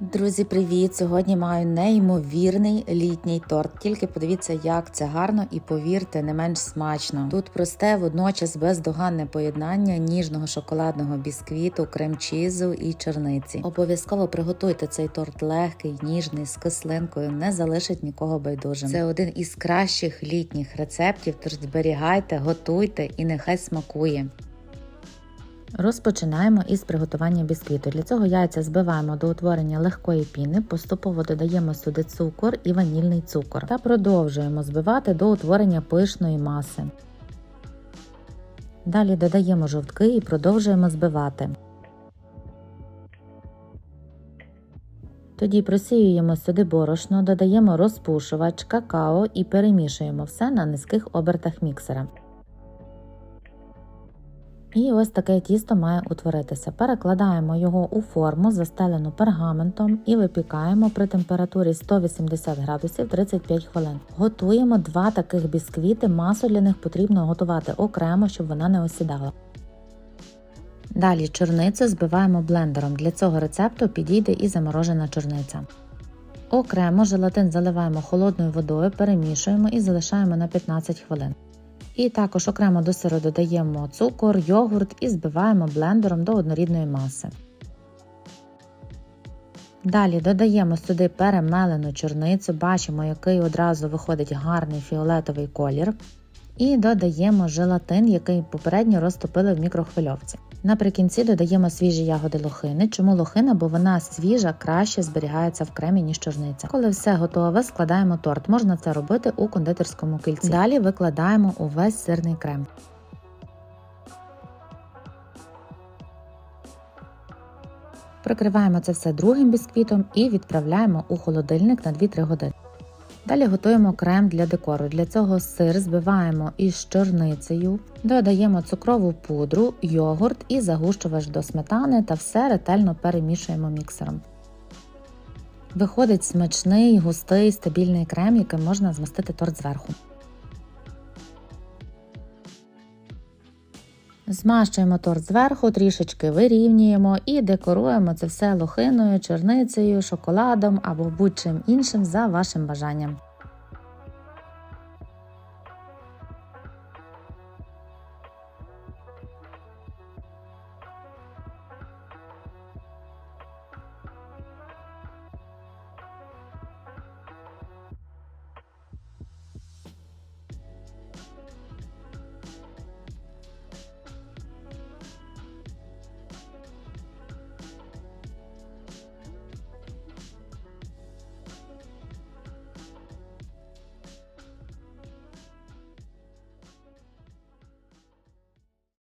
Друзі, привіт! Сьогодні маю неймовірний літній торт. Тільки подивіться, як це гарно і повірте, не менш смачно. Тут просте, водночас бездоганне поєднання ніжного шоколадного бісквіту, крем-чізу і черниці. Обов'язково приготуйте цей торт легкий, ніжний, з кислинкою, не залишить нікого байдужим. Це один із кращих літніх рецептів. Тож зберігайте, готуйте і нехай смакує. Розпочинаємо із приготування бісквіту. Для цього яйця збиваємо до утворення легкої піни, поступово додаємо сюди цукор і ванільний цукор та продовжуємо збивати до утворення пишної маси. Далі додаємо жовтки і продовжуємо збивати. Тоді просіюємо сюди борошно, додаємо розпушувач, какао і перемішуємо все на низьких обертах міксера. І ось таке тісто має утворитися. Перекладаємо його у форму, застелену пергаментом, і випікаємо при температурі 180 градусів 35 хвилин. Готуємо два таких бісквіти. Масу для них потрібно готувати окремо, щоб вона не осідала. Далі чорницю збиваємо блендером. Для цього рецепту підійде і заморожена чорниця. Окремо желатин заливаємо холодною водою, перемішуємо і залишаємо на 15 хвилин. І також окремо до сиру додаємо цукор, йогурт і збиваємо блендером до однорідної маси. Далі додаємо сюди перемелену чорницю, бачимо, який одразу виходить гарний фіолетовий колір. І додаємо желатин, який попередньо розтопили в мікрохвильовці. Наприкінці додаємо свіжі ягоди лохини. Чому лохина? Бо вона свіжа, краще зберігається в кремі, ніж чорниця. Коли все готове, складаємо торт. Можна це робити у кондитерському кільці. Далі викладаємо увесь сирний крем. Прикриваємо це все другим бісквітом і відправляємо у холодильник на 2-3 години. Далі готуємо крем для декору. Для цього сир збиваємо із чорницею, додаємо цукрову пудру, йогурт і загущувач до сметани та все ретельно перемішуємо міксером. Виходить смачний, густий, стабільний крем, яким можна змастити торт зверху. Змащуємо торт зверху, трішечки вирівнюємо і декоруємо це все лохиною, черницею, шоколадом або будь-чим іншим за вашим бажанням.